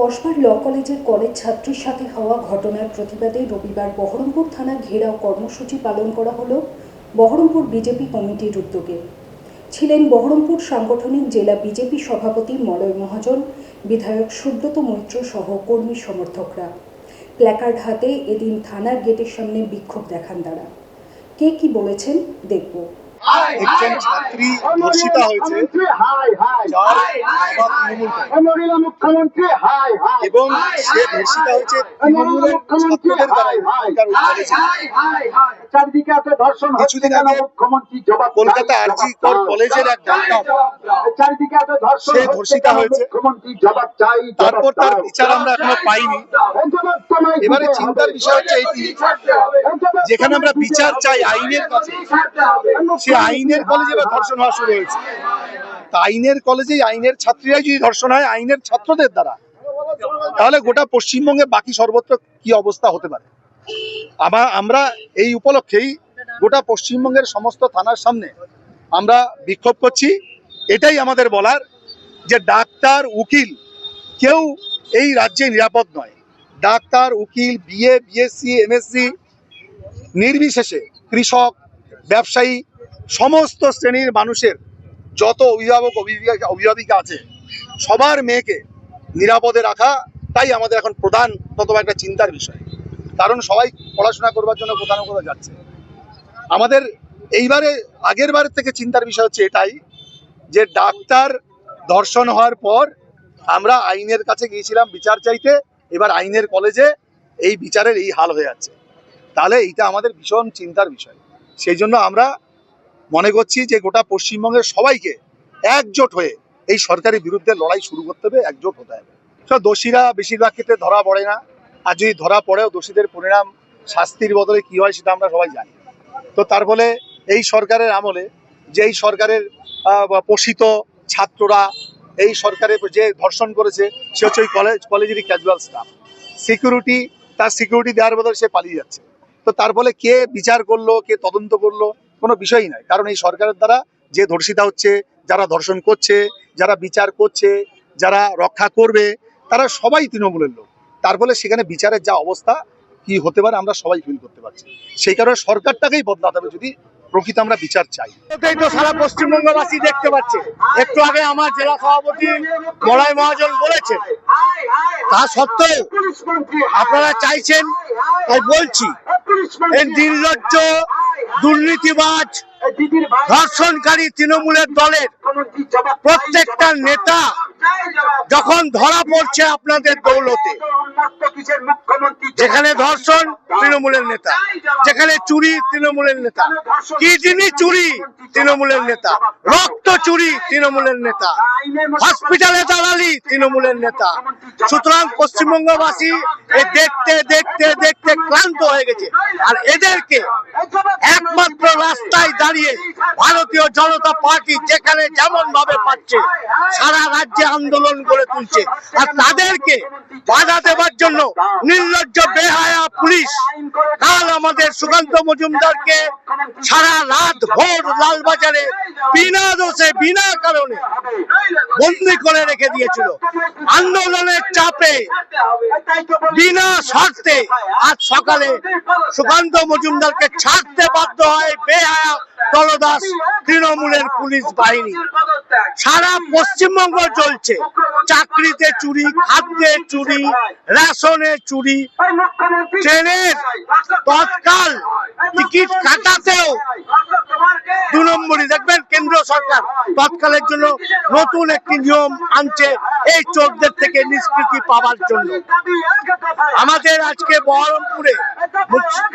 কসবার ল কলেজের কলেজ ছাত্রীর সাথে হওয়া ঘটনার প্রতিবাদে রবিবার বহরমপুর থানা ঘেরাও কর্মসূচি পালন করা হলো বহরমপুর বিজেপি কমিটির উদ্যোগে। ছিলেন বহরমপুর সাংগঠনিক জেলা বিজেপি সভাপতি মলয় মহাজন, বিধায়ক সুব্রত মৈত্র সহ কর্মী সমর্থকরা। প্ল্যাকার্ড হাতে এদিন থানার গেটের সামনে বিক্ষোভ দেখান তারা। কে কি বলেছেন, দেখব। একজন ছাত্রী ধর্ষিতা হয়েছে। যার তৃণমূল মুখ্যমন্ত্রী হাই হাই এবং সে ধর্ষিতা হয়েছে তৃণমূলের ছাত্রদের দ্বারা কিছুদিন আগে কলকাতা আরজি কর কলেজের এক ডাক্তার চারদিকে সে ধর্ষিতা হয়েছে। তারপর তার বিচার আমরা এখনও পাইনি। এবারে চিন্তার বিষয় হচ্ছে এইটি যেখানে আমরা বিচার চাই আইনের কাছে। সে আইনের কলেজে এবার ধর্ষণ হওয়া শুরু হয়েছে। আইনের কলেজেই আইনের ছাত্রীরাই যদি ধর্ষণ হয় আইনের ছাত্রদের দ্বারা। তাহলে গোটা পশ্চিমবঙ্গে বাকি সর্বত্র কি অবস্থা হতে পারে? আবার আমরা এই উপলক্ষেই গোটা পশ্চিমবঙ্গের সমস্ত থানার সামনে আমরা বিক্ষোভ করছি। এটাই আমাদের বলার যে ডাক্তার উকিল কেউ এই রাজ্যে নিরাপদ নয়। ডাক্তার, উকিল, বিএ, বিএসসি, এমএসসি, নির্বিশেষে কৃষক, ব্যবসায়ী, সমস্ত শ্রেণির মানুষের যত অভিভাবক, অভিভাবিকা অভিভাবিকা আছে, সবার মেয়েকে নিরাপদে রাখা তাই আমাদের এখন প্রধান তত একটা চিন্তার বিষয়। কারণ সবাই পড়াশোনা করবার জন্য কোথাও কোথাও যাচ্ছে। আমাদের এইবারে, আগের বারের থেকে চিন্তার বিষয় হচ্ছে এটাই যে ডাক্তার ধর্ষণ হওয়ার পর আমরা আইনের কাছে গিয়েছিলাম বিচার চাইতে এবার আইনের কলেজে এই বিচারের এই হাল হয়ে যাচ্ছে। তাহলে এইটা আমাদের ভীষণ চিন্তার বিষয়। সেই জন্য আমরা মনে করছি যে গোটা পশ্চিমবঙ্গের সবাইকে একজোট হয়ে এই সরকারের বিরুদ্ধে লড়াই শুরু করতে হবে, একজোট হতে হবে। সব দোষীরা বেশিরভাগ ক্ষেত্রে ধরা পড়ে না। আর যদি ধরা পড়েও দোষীদের পরিণাম শাস্তির বদলে কি হয় সেটা আমরা সবাই জানি। তো তার ফলে এই সরকারের আমলে যে এই সরকারের পোষিত ছাত্ররা এই সরকারের যে ধর্ষণ করেছে, সে হচ্ছে ওই কলেজ কলেজেরই ক্যাজুয়াল স্টাফ সিকিউরিটি তার সিকিউরিটি দেওয়ার বদলে সে পালিয়ে যাচ্ছে। তো তার ফলে কে বিচার করল, কে তদন্ত করল, কোনো বিষয়ই নয় কারণ এই সরকারের দ্বারা যে ধর্ষিতা হচ্ছে, যারা ধর্ষণ করছে, যারা বিচার করছে, যারা রক্ষা করবে, তারা সবাই তৃণমূলের লোক। তার ফলে সেখানে বিচারের যা অবস্থা, কি হতে পারে, আমরা সবাই ফিল করতে পারছি। সেই কারণে সরকারটাকেই বদলাতে হবে। যদি প্রকৃত আমরা বিচার চাই। তো সারা পশ্চিমবঙ্গবাসী দেখতে পাচ্ছে। একটু আগে আমার জেলা সভাপতি মলয় মহাজন বলেছেন, তা সত্ত্বেও আপনারা চাইছেন, তাই বলছি নির্লজ্জ, দুর্নীতিবাজ, ধর্ষণকারী তৃণমূলের দলের প্রত্যেকটা নেতা যখন ধরা পড়ছে আপনাদের দৌলতে, যেখানে ধর্ষণ তৃণমূলের নেতা, যেখানে চুরি তৃণমূলের নেতা কিডনি চুরি তৃণমূলের নেতা, রক্ত চুরি তৃণমূলের নেতা, হসপিটালে দালালি তৃণমূলের নেতা, সুতরাং পশ্চিমবঙ্গবাসী এ দেখতে দেখতে দেখতে ক্লান্ত হয়ে গেছে। আর এদেরকে একমাত্র রাস্তায় দাঁড়িয়ে ভারতীয় জনতা পার্টি যেখানে যেমন ভাবে পাচ্ছে, সারা রাজ্যে আন্দোলন গড়ে তুলছে। আর তাদেরকে বাধা দেওয়ার জন্য নির্লজ্জ বেহায়া পুলিশ কাল আমাদের সুকান্ত মজুমদারকে সারা রাত ভোর লালবাজারে বিনা দোষে, বিনা কারণে বন্দি করে রেখে দিয়েছিল। আন্দোলনের চাপে, বিনা শর্তে আজ সকালে সুকান্ত মজুমদারকে ছাড়তে বাধ্য হয় বেহায়া দলদাস তৃণমূলের পুলিশ বাহিনী। সারা পশ্চিমবঙ্গ চলছে চাকরিতে চুরি, খাদ্যে চুরি, রেশনে চুরি। ট্রেনের তৎকাল টিকিট কাটাতেও দু নম্বরই। দেখবেন কেন্দ্র সরকার তৎকালের জন্য নতুন একটি নিয়ম আনছে এই চোরদের থেকে নিষ্কৃতি পাওয়ার জন্য। আমাদের আজকে বহরমপুরে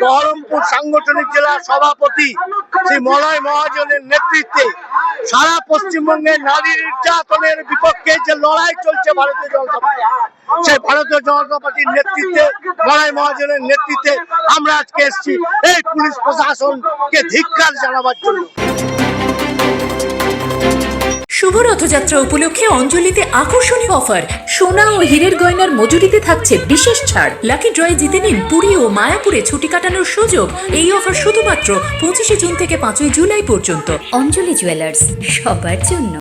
বহরমপুর সাংগঠনিক জেলা সভাপতি শ্রী মলয় মহাজনের নেতৃত্বে সারা পশ্চিমবঙ্গে নারী নির্যাতনের বিপক্ষে যে লড়াই চলছে ভারতীয় জনতা পার্টি, সেই ভারতীয় জনতা পার্টির নেতৃত্বে, মলয় মহাজনের নেতৃত্বে আমরা আজকে এসেছি। এই পুলিশ প্রশাসনকে ধিক্কার জানাবার জন্য। শুভ রথযাত্রা উপলক্ষে অঞ্জলিতে আকর্ষণীয় অফার। সোনা ও হীরের গয়নার মজুরিতে থাকছে বিশেষ ছাড়। লাকি ড্রয়ে জিতে নিন পুরী ও মায়াপুরে ছুটি কাটানোর সুযোগ। এই অফার শুধুমাত্র পঁচিশে জুন থেকে পাঁচই জুলাই পর্যন্ত। অঞ্জলি জুয়েলার্স, সবার জন্য।